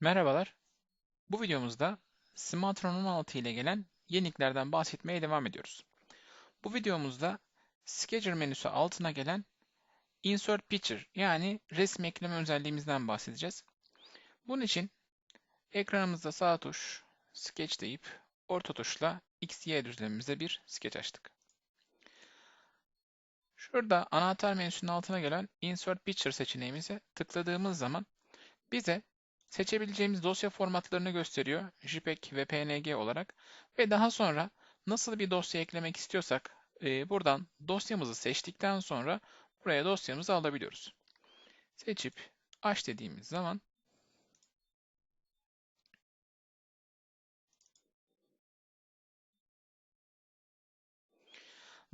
Merhabalar. Bu videomuzda Smartron 16 ile gelen yeniliklerden bahsetmeye devam ediyoruz. Bu videomuzda Sketcher menüsü altına gelen Insert Picture yani resim ekleme özelliğimizden bahsedeceğiz. Bunun için ekranımızda sağ tuş Sketch deyip orta tuşla X, Y düzlemimize bir sketch açtık. Şurada anahtar menüsünün altına gelen Insert Picture seçeneğimize tıkladığımız zaman bize seçebileceğimiz dosya formatlarını gösteriyor JPEG ve PNG olarak ve daha sonra nasıl bir dosya eklemek istiyorsak e, buradan dosyamızı seçtikten sonra buraya dosyamızı alabiliyoruz. Seçip aç dediğimiz zaman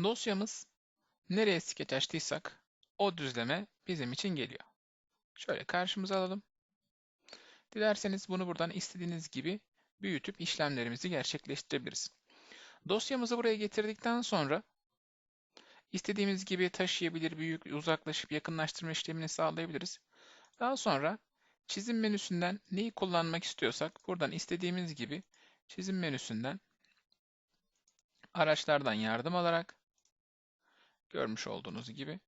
dosyamız nereye skeç açtıysak o düzleme bizim için geliyor. Şöyle karşımıza alalım. Dilerseniz bunu buradan istediğiniz gibi büyütüp işlemlerimizi gerçekleştirebiliriz. Dosyamızı buraya getirdikten sonra istediğimiz gibi taşıyabilir, büyük, uzaklaşıp yakınlaştırma işlemini sağlayabiliriz. Daha sonra çizim menüsünden neyi kullanmak istiyorsak buradan istediğimiz gibi çizim menüsünden araçlardan yardım alarak görmüş olduğunuz gibi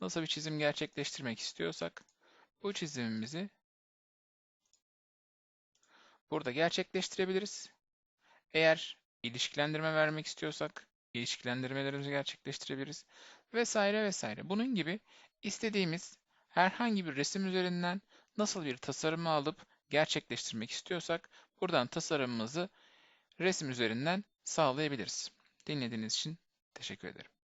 nasıl bir çizim gerçekleştirmek istiyorsak bu çizimimizi burada gerçekleştirebiliriz. Eğer ilişkilendirme vermek istiyorsak ilişkilendirmelerimizi gerçekleştirebiliriz vesaire vesaire. Bunun gibi istediğimiz herhangi bir resim üzerinden nasıl bir tasarımı alıp gerçekleştirmek istiyorsak buradan tasarımımızı resim üzerinden sağlayabiliriz. Dinlediğiniz için teşekkür ederim.